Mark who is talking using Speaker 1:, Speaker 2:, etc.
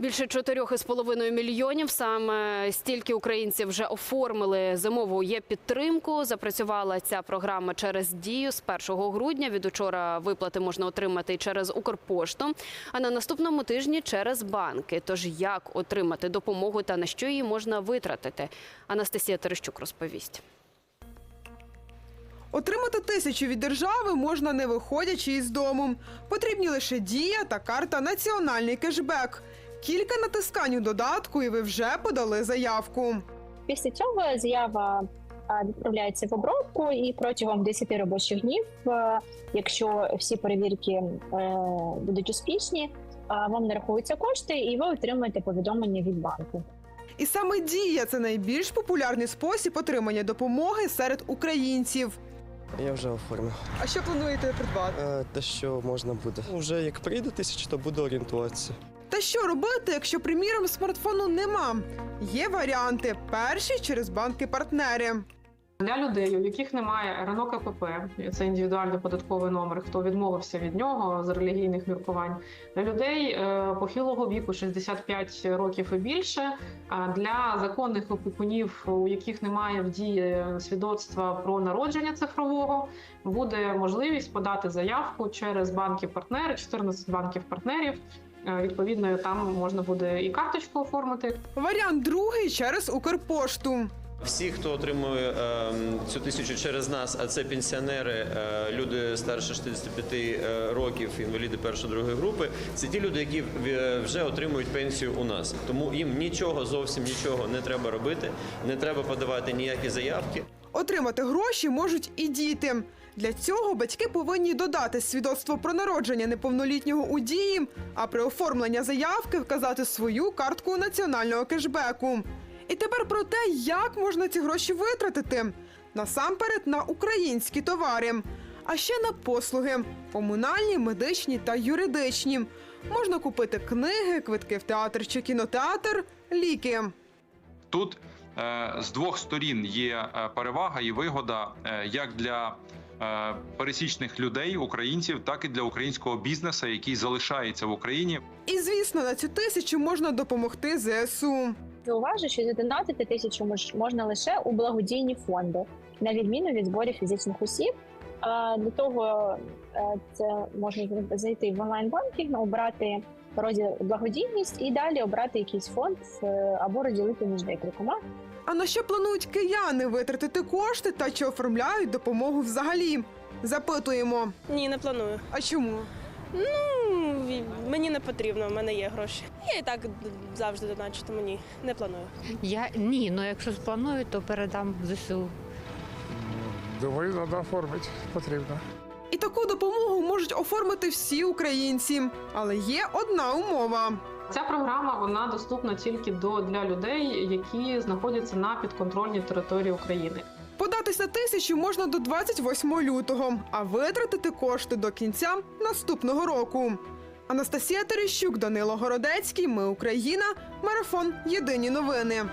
Speaker 1: Більше 4,5 мільйонів. Саме стільки українців вже оформили зимову є підтримку. Запрацювала ця програма через дію з 1 грудня. Від учора виплати можна отримати і через Укрпошту, а на наступному тижні через банки. Тож як отримати допомогу та на що її можна витратити? Анастасія Терещук розповість.
Speaker 2: Отримати тисячу від держави можна не виходячи із дому. Потрібні лише дія та карта Національний кешбек. Кілька натискань у додатку, і ви вже подали заявку.
Speaker 3: Після цього заява відправляється в обробку, і протягом 10 робочих днів, якщо всі перевірки е, будуть успішні, вам нарахуються кошти, і ви отримаєте повідомлення від банку.
Speaker 2: І саме дія це найбільш популярний спосіб отримання допомоги серед українців.
Speaker 4: Я вже оформив.
Speaker 2: А що плануєте придбати?
Speaker 4: Е, Те, що можна буде. Вже як прийде тисяча, то буду орієнтуватися.
Speaker 2: Та що робити, якщо, приміром, смартфону нема? Є варіанти. Перші через банки-партнери.
Speaker 5: Для людей, у яких немає РНО КПП, це індивідуальний податковий номер, хто відмовився від нього з релігійних міркувань. Для людей е, похилого віку 65 років і більше. Для законних опікунів, у яких немає в дії свідоцтва про народження цифрового, буде можливість подати заявку через банки-партнери, 14 банків-партнерів. Е, Відповідно, там можна буде і карточку оформити,
Speaker 2: Варіант другий через Укрпошту.
Speaker 6: Всі, хто отримує е, цю тисячу через нас, а це пенсіонери, е, люди старше 65 е, років, інваліди першої другої групи, це ті люди, які вже отримують пенсію у нас. Тому їм нічого зовсім нічого не треба робити, не треба подавати ніякі заявки.
Speaker 2: Отримати гроші можуть і діти. Для цього батьки повинні додати свідоцтво про народження неповнолітнього у дії, а при оформленні заявки вказати свою картку національного кешбеку. І тепер про те, як можна ці гроші витратити. Насамперед на українські товари, а ще на послуги комунальні, медичні та юридичні. Можна купити книги, квитки в театр чи кінотеатр, ліки.
Speaker 7: Тут з двох сторін є е, перевага і вигода е, як для е, пересічних людей, українців, так і для українського бізнесу, який залишається в Україні.
Speaker 2: І звісно, на цю тисячу можна допомогти ЗСУ.
Speaker 3: Зауважу, що задонатити тисячу мож- можна лише у благодійні фонди, на відміну від зборів фізичних осіб. Для того е, це можна зайти в онлайн-банкінг, обрати розділ благодійність і далі обрати якийсь фонд е, або розділити між декількома.
Speaker 2: А на що планують кияни витратити кошти та чи оформляють допомогу взагалі? Запитуємо.
Speaker 8: Ні, не планую.
Speaker 2: А чому?
Speaker 8: Ну, мені не потрібно, в мене є гроші. Я і так завжди доначу, тому ні, не планую.
Speaker 9: Я ні, ну якщо спланую, то передам ЗСУ.
Speaker 10: Думаю, треба оформити. Потрібно.
Speaker 2: І таку допомогу можуть оформити всі українці. Але є одна умова.
Speaker 5: Ця програма вона доступна тільки до для людей, які знаходяться на підконтрольній території України.
Speaker 2: Податись на тисячу можна до 28 лютого, а витратити кошти до кінця наступного року. Анастасія Терещук, Данило Городецький. Ми Україна. Марафон. Єдині новини.